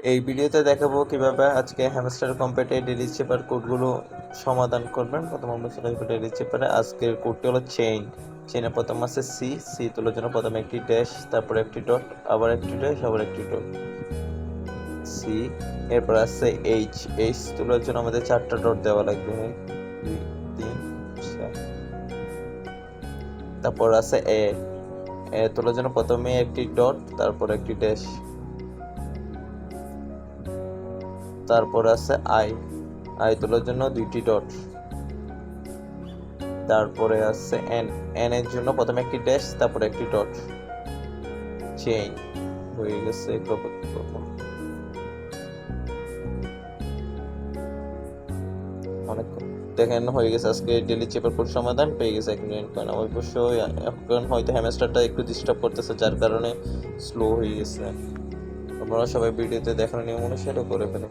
এই ভিডিওতে দেখাবো কীভাবে আজকে হ্যামস্টার কম্পিউটার ডেলি চেপার কোডগুলো সমাধান করবেন। প্রথম আমরা ডেলি চেপারে আজকের কোডটি হলো চেইন চেইনে প্রথম আছে সি সি তোলার জন্য প্রথমে একটি ড্যাশ তারপর একটি ডট আবার একটি ড্যাশ আবার একটি ডট সি এরপর আছে এইচ এইচ তোলার জন্য আমাদের চারটা ডট দেওয়া লাগবে। দুই, তিন, চার। তারপর আছে এ এ তোলার জন্য প্রথমে একটি ডট তারপর একটি ড্যাশ তারপর আছে আই। আই তোলার জন্য দুইটি ডট। তারপরে আছে এন। এন এর জন্য প্রথমে একটি ড্যাশ তারপরে একটি ডট চেইন হয়ে গেছে অনেক দেখেন, হয়ে গেছে আজকে ডেলি চেপের কোড সমাধান, পেয়ে গেছে এক মিনিট কারণ অবশ্যই এখন হয়তো হ্যামস্টারটা একটু ডিস্টার্ব করতেছে, যার কারণে স্লো হয়ে গেছে। আপনারা সবাই ভিডিওতে দেখার নিয়ম অনুসারে করে ফেলে